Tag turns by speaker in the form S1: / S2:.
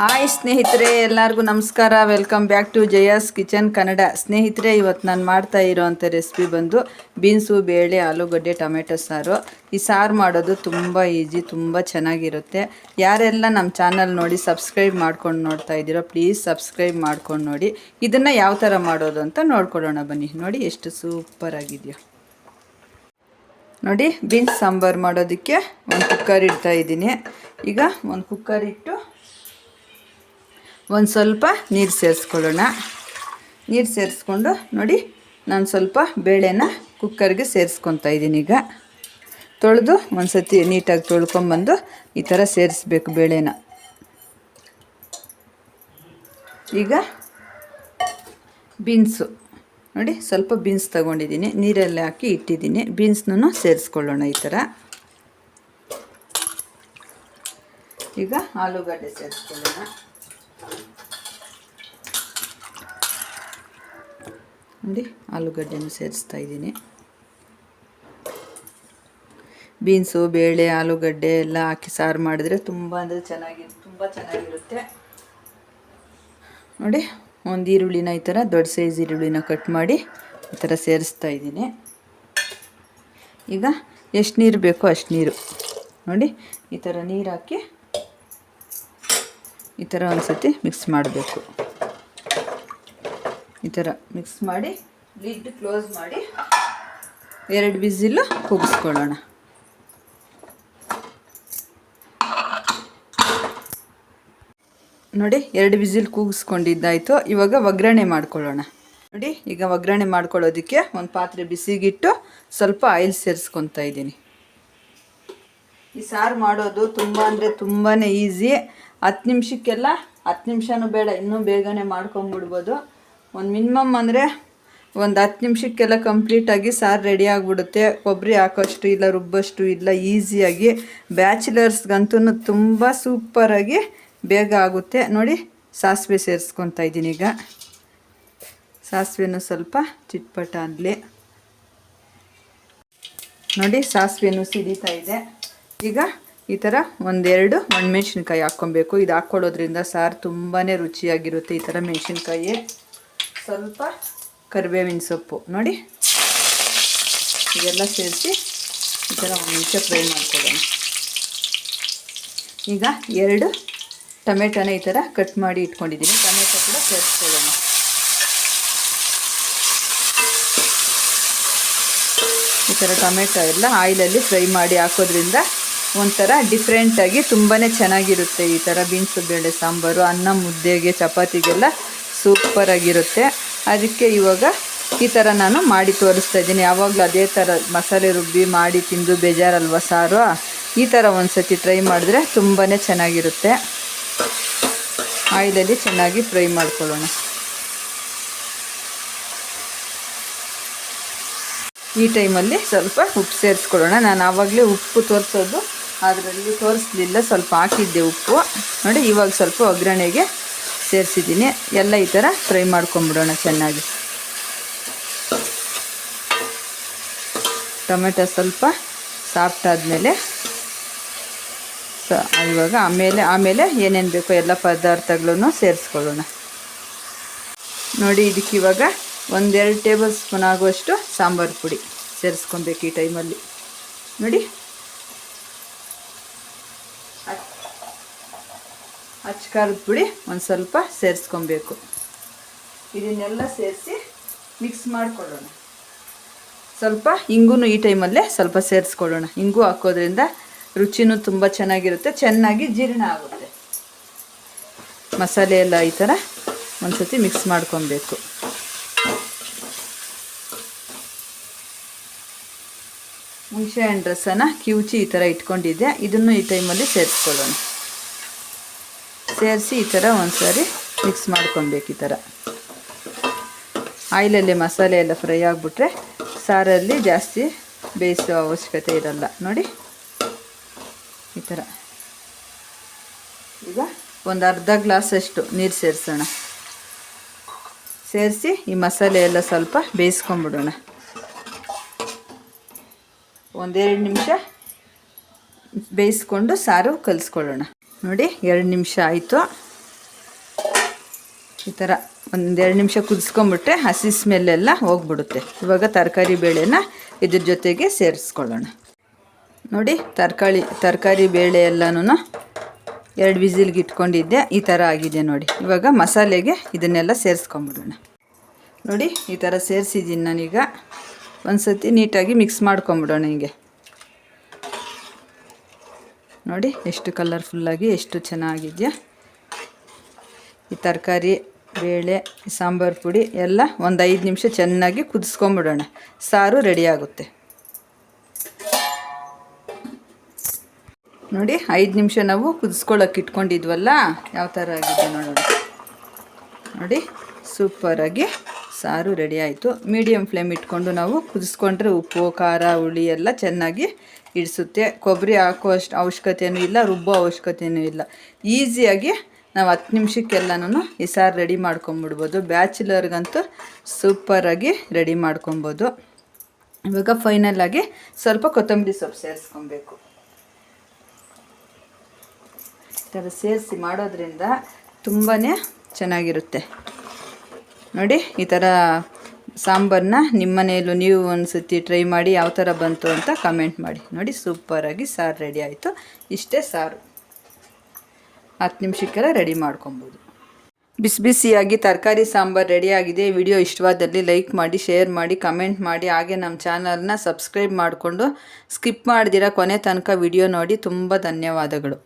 S1: Hi ಸ್ನೇಹಿತರೆ, ಎಲ್ಲರಿಗೂ ನಮಸ್ಕಾರ. Welcome back to Jaya's kitchen Kannada ಸ್ನೇಹಿತರೆ ಇವತ್ತು ನಾನು ಮಾಡ್ತಾ ಇರೋವಂಥ ರೆಸಿಪಿ ಬಂದು ಬೀನ್ಸು, ಬೇಳೆ, ಆಲೂಗಡ್ಡೆ, ಟೊಮೆಟೊ ಸಾರು. ಈ ಸಾರು ಮಾಡೋದು ತುಂಬ ಈಸಿ ತುಂಬ ಚೆನ್ನಾಗಿರುತ್ತೆ. ಯಾರೆಲ್ಲ ನಮ್ಮ ಚಾನಲ್ ನೋಡಿ ಸಬ್ಸ್ಕ್ರೈಬ್ ಮಾಡ್ಕೊಂಡು ನೋಡ್ತಾ ಇದ್ದೀರೋ ಪ್ಲೀಸ್ ಸಬ್ಸ್ಕ್ರೈಬ್ ಮಾಡ್ಕೊಂಡು ನೋಡಿ. ಇದನ್ನು ಯಾವ ಥರ ಮಾಡೋದು ಅಂತ ನೋಡ್ಕೊಳ್ಳೋಣ ಬನ್ನಿ. ನೋಡಿ, ಎಷ್ಟು ಸೂಪರ್ ಆಗಿದೆಯಾ. ನೋಡಿ, ಬೀನ್ಸ್ ಸಾಂಬಾರು ಮಾಡೋದಕ್ಕೆ ಒಂದು ಕುಕ್ಕರ್ ಇಡ್ತಾ ಇದ್ದೀನಿ. ಈಗ ಒಂದು ಕುಕ್ಕರ್ ಇಟ್ಟು ಒಂದು ಸ್ವಲ್ಪ ನೀರು ಸೇರಿಸ್ಕೊಳ್ಳೋಣ. ನೀರು ಸೇರಿಸ್ಕೊಂಡು ನೋಡಿ, ನಾನು ಸ್ವಲ್ಪ ಬೇಳೆನ ಕುಕ್ಕರ್ಗೆ ಸೇರಿಸ್ಕೊತಾ ಇದ್ದೀನಿ ಈಗ. ತೊಳೆದು ಒಂದು ಸತಿ ನೀಟಾಗಿ ತೊಳ್ಕೊಂಬಂದು ಈ ಥರ ಸೇರಿಸ್ಬೇಕು ಬೇಳೆನ. ಈಗ ಬೀನ್ಸು. ನೋಡಿ, ಸ್ವಲ್ಪ ಬೀನ್ಸ್ ತಗೊಂಡಿದ್ದೀನಿ. ನೀರಲ್ಲಿ ಹಾಕಿ ಇಟ್ಟಿದ್ದೀನಿ. ಬೀನ್ಸ್ನೂ ಸೇರಿಸ್ಕೊಳ್ಳೋಣ ಈ ಥರ ಈಗ ಆಲೂಗಡ್ಡೆ ಸೇರಿಸ್ಕೊಳ್ಳೋಣ. ನೋಡಿ ಆಲೂಗಡ್ಡೆಯನ್ನು ಸೇರಿಸ್ತಾ ಇದ್ದೀನಿ. ಬೀನ್ಸು, ಬೇಳೆ, ಆಲೂಗಡ್ಡೆ ಎಲ್ಲ ಹಾಕಿ ಸಾರು ಮಾಡಿದ್ರೆ ತುಂಬ ಅಂದರೆ ಚೆನ್ನಾಗಿ, ತುಂಬ ಚೆನ್ನಾಗಿರುತ್ತೆ. ನೋಡಿ, ಒಂದು ಈರುಳ್ಳಿನ ಈ ಥರ ದೊಡ್ಡ ಸೈಜ್ ಈರುಳ್ಳಿನ ಕಟ್ ಮಾಡಿ ಈ ಥರ ಸೇರಿಸ್ತಾ ಇದ್ದೀನಿ. ಈಗ ಎಷ್ಟು ನೀರು ಬೇಕೋ ಅಷ್ಟು ನೀರು. ನೋಡಿ, ಈ ಥರ ನೀರು ಹಾಕಿ ಈ ಥರ ಒಂದು ಸತಿ ಮಿಕ್ಸ್ ಮಾಡಬೇಕು. ಈ ಥರ ಮಿಕ್ಸ್ ಮಾಡಿ ಲಿಡ್ ಕ್ಲೋಸ್ ಮಾಡಿ, ಎರಡು ಬಿಸಿಲು ಕೂಗಿಸ್ಕೊಳ್ಳೋಣ. ನೋಡಿ, ಎರಡು ಬಿಸಿಲು ಕೂಗಿಸ್ಕೊಂಡಿದ್ದಾಯಿತು. ಇವಾಗ ಒಗ್ಗರಣೆ ಮಾಡ್ಕೊಳ್ಳೋಣ. ನೋಡಿ, ಈಗ ಒಗ್ಗರಣೆ ಮಾಡ್ಕೊಳ್ಳೋದಕ್ಕೆ ಒಂದು ಪಾತ್ರೆ ಬಿಸಿಗಿಟ್ಟು ಸ್ವಲ್ಪ ಆಯಿಲ್ ಸೇರಿಸ್ಕೊತಾ ಇದ್ದೀನಿ. ಈ ಸಾರು ಮಾಡೋದು ತುಂಬ ಅಂದರೆ ತುಂಬಾ ಈಸಿ ಹತ್ತು ನಿಮಿಷಕ್ಕೆಲ್ಲ, ಹತ್ತು ನಿಮಿಷನೂ ಬೇಡ, ಇನ್ನೂ ಬೇಗನೆ ಮಾಡ್ಕೊಂಬಿಡ್ಬೋದು. ಒಂದು ಮಿನಿಮಮ್ ಅಂದರೆ ಒಂದು ಹತ್ತು ನಿಮಿಷಕ್ಕೆಲ್ಲ ಕಂಪ್ಲೀಟಾಗಿ ಸಾರು ರೆಡಿ ಆಗಿಬಿಡುತ್ತೆ. ಕೊಬ್ಬರಿ ಹಾಕೋಷ್ಟು ಇಲ್ಲ, ರುಬ್ಬಷ್ಟು ಇಲ್ಲ ಈಸಿಯಾಗಿ ಬ್ಯಾಚುಲರ್ಸ್ಗಂತೂ ತುಂಬ ಸೂಪರಾಗಿ ಬೇಗ ಆಗುತ್ತೆ. ನೋಡಿ, ಸಾಸಿವೆ ಸೇರಿಸ್ಕೊತಾ ಇದ್ದೀನಿ ಈಗ. ಸಾಸಿವೆನೂ ಸ್ವಲ್ಪ ಚಿಟ್ಪಟ ಆಗಲಿ ನೋಡಿ, ಸಾಸಿವೆನೂ ಸಿಡಿತಾ ಇದೆ. ಈಗ ಈ ಥರ ಒಂದೆರಡು ಒಣಮೆಣ್ಸಿನ್ಕಾಯಿ ಹಾಕ್ಕೊಬೇಕು. ಇದು ಹಾಕ್ಕೊಳ್ಳೋದ್ರಿಂದ ಸಾರು ತುಂಬಾ ರುಚಿಯಾಗಿರುತ್ತೆ ಈ ಥರ ಮೆಣಸಿನ್ಕಾಯಿ. ಸ್ವಲ್ಪ ಕರಿಬೇವಿನ ಸೊಪ್ಪು. ನೋಡಿ. ಇದೆಲ್ಲ ಸೇರಿಸಿ ಈ ಥರ ಒಂದು ನಿಮಿಷ ಫ್ರೈ ಮಾಡ್ಕೊಳ್ಳೋಣ. ಈಗ ಎರಡು ಟೊಮೆಟೊನ ಈ ಥರ ಕಟ್ ಮಾಡಿ ಇಟ್ಕೊಂಡಿದ್ದೀನಿ. ಟೊಮೆಟೊ ಕೂಡ ಸೇರಿಸ್ಕೊಳ್ಳೋಣ ಈ ಥರ ಟೊಮೆಟೊ ಎಲ್ಲ ಆಯಿಲಲ್ಲಿ ಫ್ರೈ ಮಾಡಿ ಹಾಕೋದ್ರಿಂದ ಒಂಥರ ಡಿಫ್ರೆಂಟಾಗಿ ತುಂಬಾ ಚೆನ್ನಾಗಿರುತ್ತೆ ಈ ಥರ ಬೀನ್ಸು ಬೇಳೆ ಸಾಂಬಾರು, ಅನ್ನ ಮುದ್ದೆಗೆ, ಚಪಾತಿಗೆಲ್ಲ ಸೂಪರಾಗಿರುತ್ತೆ ಅದಕ್ಕೆ ಇವಾಗ ಈ ಥರ ನಾನು ಮಾಡಿ ತೋರಿಸ್ತಾ ಇದ್ದೀನಿ. ಯಾವಾಗಲೂ ಅದೇ ಥರ ಮಸಾಲೆ ರುಬ್ಬಿ ಮಾಡಿ ತಿಂದು ಬೇಜಾರಲ್ವ ಸಾರು? ಈ ಥರ ಒಂದು ಸತಿ ಟ್ರೈ ಮಾಡಿದ್ರೆ ತುಂಬಾ ಚೆನ್ನಾಗಿರುತ್ತೆ. ಆಯಿಲಲ್ಲಿ ಚೆನ್ನಾಗಿ ಫ್ರೈ ಮಾಡ್ಕೊಳ್ಳೋಣ. ಈ ಟೈಮಲ್ಲಿ ಸ್ವಲ್ಪ ಉಪ್ಪು ಸೇರಿಸ್ಕೊಳ್ಳೋಣ. ನಾನು ಆವಾಗಲೇ ಉಪ್ಪು ತೋರಿಸೋದು, ಅದರಲ್ಲಿ ತೋರಿಸ್ಲಿಲ್ಲ. ಸ್ವಲ್ಪ ಹಾಕಿದ್ದೆ ಉಪ್ಪು. ನೋಡಿ, ಇವಾಗ ಸ್ವಲ್ಪ ಒಗ್ಗರಣೆಗೆ ಸೇರಿಸಿದ್ದೀನಿ. ಎಲ್ಲ ಈ ಥರ ಫ್ರೈ ಮಾಡ್ಕೊಂಬಿಡೋಣ ಚೆನ್ನಾಗಿ. ಟೊಮೆಟೊ ಸ್ವಲ್ಪ ಸಾಫ್ಟ್ ಆದಮೇಲೆ ಸ, ಇವಾಗ ಆಮೇಲೆ ಆಮೇಲೆ ಏನೇನು ಬೇಕೋ ಎಲ್ಲ ಪದಾರ್ಥಗಳನ್ನು ಸೇರಿಸ್ಕೊಳ್ಳೋಣ. ನೋಡಿ, ಇದಕ್ಕೆ ಇವಾಗ ಒಂದೆರಡು ಟೇಬಲ್ ಸ್ಪೂನ್ ಆಗುವಷ್ಟು ಸಾಂಬಾರು ಪುಡಿ ಸೇರಿಸ್ಕೊಬೇಕು ಈ ಟೈಮಲ್ಲಿ. ನೋಡಿ. ಖಾರದ ಪುಡಿ ಒಂದು ಸ್ವಲ್ಪ ಸೇರಿಸ್ಕೊಬೇಕು. ಇದನ್ನೆಲ್ಲ ಸೇರಿಸಿ ಮಿಕ್ಸ್ ಮಾಡಿಕೊಳ್ಳೋಣ. ಸ್ವಲ್ಪ ಹಿಂಗೂ ಈ ಟೈಮಲ್ಲೇ ಸ್ವಲ್ಪ ಸೇರಿಸ್ಕೊಳ್ಳೋಣ. ಹಿಂಗೂ ಹಾಕೋದ್ರಿಂದ ರುಚಿನೂ ತುಂಬ ಚೆನ್ನಾಗಿರುತ್ತೆ, ಚೆನ್ನಾಗಿ ಜೀರ್ಣ ಆಗುತ್ತೆ. ಮಸಾಲೆ ಎಲ್ಲ ಈ ಥರ ಒಂದು ಸತಿ ಮಿಕ್ಸ್ ಮಾಡ್ಕೊಬೇಕು. ಹುಣಸೆ ಹಣ್ಣು ರಸನ ಕಿವುಚಿ ಈ ಥರ ಇಟ್ಕೊಂಡಿದ್ದೆ ಇದನ್ನು ಈ ಟೈಮಲ್ಲಿ ಸೇರಿಸ್ಕೊಳ್ಳೋಣ. ಸೇರಿಸಿ ಈ ಥರ ಒಂದು ಸಾರಿ ಮಿಕ್ಸ್ ಮಾಡ್ಕೊಬೇಕು ಈ ಥರ. ಆಯಿಲಲ್ಲಿ ಮಸಾಲೆ ಎಲ್ಲ ಫ್ರೈ ಆಗಿಬಿಟ್ರೆ ಸಾರಲ್ಲಿ ಜಾಸ್ತಿ ಬೇಯಿಸೋ ಅವಶ್ಯಕತೆ ಇರಲ್ಲ. ನೋಡಿ. ಈ ಥರ. ಈಗ ಒಂದು ಅರ್ಧ ಗ್ಲಾಸಷ್ಟು ನೀರು ಸೇರಿಸೋಣ. ಸೇರಿಸಿ ಈ ಮಸಾಲೆ ಎಲ್ಲ ಸ್ವಲ್ಪ ಬೇಯಿಸ್ಕೊಂಬಿಡೋಣ. ಒಂದೆರಡು ನಿಮಿಷ ಬೇಯಿಸ್ಕೊಂಡು ಸಾರು ಕಲಿಸ್ಕೊಳ್ಳೋಣ. ನೋಡಿ, ಎರಡು ನಿಮಿಷ ಆಯಿತು. ಈ ಥರ ಒಂದೆರಡು ನಿಮಿಷ ಕುದಿಸ್ಕೊಂಬಿಟ್ರೆ ಹಸಿ ಸ್ಮೆಲ್ಲೆಲ್ಲ ಹೋಗ್ಬಿಡುತ್ತೆ. ಇವಾಗ ತರಕಾರಿ ಬೇಳೆನ ಇದ್ರ ಜೊತೆಗೆ ಸೇರಿಸ್ಕೊಳ್ಳೋಣ. ನೋಡಿ ತರಕಾರಿ ತರಕಾರಿ ಬೇಳೆ ಎಲ್ಲನೂ ಎರಡು ವಿಸಿಲ್ಗೆ ಇಟ್ಕೊಂಡಿದ್ದೆ. ಈ ಥರ ಆಗಿದೆ ನೋಡಿ. ಇವಾಗ ಮಸಾಲೆಗೆ ಇದನ್ನೆಲ್ಲ ಸೇರಿಸ್ಕೊಂಬಿಡೋಣ. ನೋಡಿ, ಈ ಥರ ಸೇರಿಸಿದ್ದೀನಿ ನಾನೀಗ. ಒಂದು ಸತಿ ನೀಟಾಗಿ ಮಿಕ್ಸ್ ಮಾಡ್ಕೊಂಬಿಡೋಣ ಹೀಗೆ. ನೋಡಿ, ಎಷ್ಟು ಕಲರ್ಫುಲ್ಲಾಗಿ ಎಷ್ಟು ಚೆನ್ನಾಗಿದೆಯಾ? ಈ ತರಕಾರಿ, ಬೇಳೆ ಸಾಂಬಾರು ಪುಡಿ ಎಲ್ಲ ಒಂದು ಐದು ನಿಮಿಷ ಚೆನ್ನಾಗಿ ಕುದಿಸ್ಕೊಂಬಿಡೋಣ. ಸಾರು ರೆಡಿಯಾಗುತ್ತೆ ನೋಡಿ, ಐದು ನಿಮಿಷ ನಾವು ಕುದಿಸ್ಕೊಳ್ಳೋಕೆ ಇಟ್ಕೊಂಡಿದ್ವಲ್ಲ, ಯಾವ ಥರ ಆಗಿದೆ ನೋಡೋಣ. ನೋಡಿ ಸೂಪರಾಗಿ ಸಾರು ರೆಡಿ ಆಯಿತು. ಮೀಡಿಯಮ್ ಫ್ಲೇಮ್ ಇಟ್ಕೊಂಡು ನಾವು ಕುದಿಸ್ಕೊಂಡ್ರೆ ಉಪ್ಪು, ಖಾರ, ಹುಳಿ ಎಲ್ಲ ಚೆನ್ನಾಗಿ ಇಡಿಸುತ್ತೆ. ಕೊಬ್ಬರಿ ಹಾಕೋ ಅಷ್ಟು ಅವಶ್ಯಕತೆಯೂ ಇಲ್ಲ, ರುಬ್ಬೋ ಅವಶ್ಯಕತೆಯೂ ಇಲ್ಲ. ಈಸಿಯಾಗಿ ನಾವು ಹತ್ತು ನಿಮಿಷಕ್ಕೆಲ್ಲನೂ ಈ ಸಾರು ರೆಡಿ ಮಾಡ್ಕೊಂಬಿಡ್ಬೋದು. ಬ್ಯಾಚುಲರ್ಗಂತೂ ಸೂಪರಾಗಿ ರೆಡಿ ಮಾಡ್ಕೊಬೋದು. ಇವಾಗ ಫೈನಲಾಗಿ ಸ್ವಲ್ಪ ಕೊತ್ತಂಬರಿ ಸೊಪ್ಪು ಸೇರಿಸ್ಕೊಬೇಕು. ಈ ಥರ ಸೇರಿಸಿ ಮಾಡೋದ್ರಿಂದ ತುಂಬಾ ಚೆನ್ನಾಗಿರುತ್ತೆ. ನೋಡಿ, ಈ ಥರ ಸಾಂಬಾರನ್ನ ನಿಮ್ಮ ಮನೆಯಲ್ಲೂ ನೀವು ಒಂದು ಸತಿ ಟ್ರೈ ಮಾಡಿ ಯಾವ ಥರ ಬಂತು ಅಂತ ಕಮೆಂಟ್ ಮಾಡಿ. ನೋಡಿ ಸೂಪರಾಗಿ ಸಾರು ರೆಡಿ ಆಯಿತು. ಇಷ್ಟೇ ಸಾರು. ಹತ್ತು ನಿಮಿಷಕ್ಕೆಲ್ಲ ರೆಡಿ ಮಾಡ್ಕೊಬೋದು. ಬಿಸಿ ಬಿಸಿಯಾಗಿ ತರಕಾರಿ ಸಾಂಬಾರು ರೆಡಿಯಾಗಿದೆ ವಿಡಿಯೋ ಇಷ್ಟವಾದಲ್ಲಿ ಲೈಕ್ ಮಾಡಿ ಶೇರ್ ಮಾಡಿ ಕಮೆಂಟ್ ಮಾಡಿ. ಹಾಗೆ ನಮ್ಮ ಚಾನಲ್ನ ಸಬ್ಸ್ಕ್ರೈಬ್ ಮಾಡಿಕೊಂಡು ಸ್ಕಿಪ್ ಮಾಡಿದಿರ ಕೊನೆ ತನಕ ವಿಡಿಯೋ ನೋಡಿ. ತುಂಬ ಧನ್ಯವಾದಗಳು.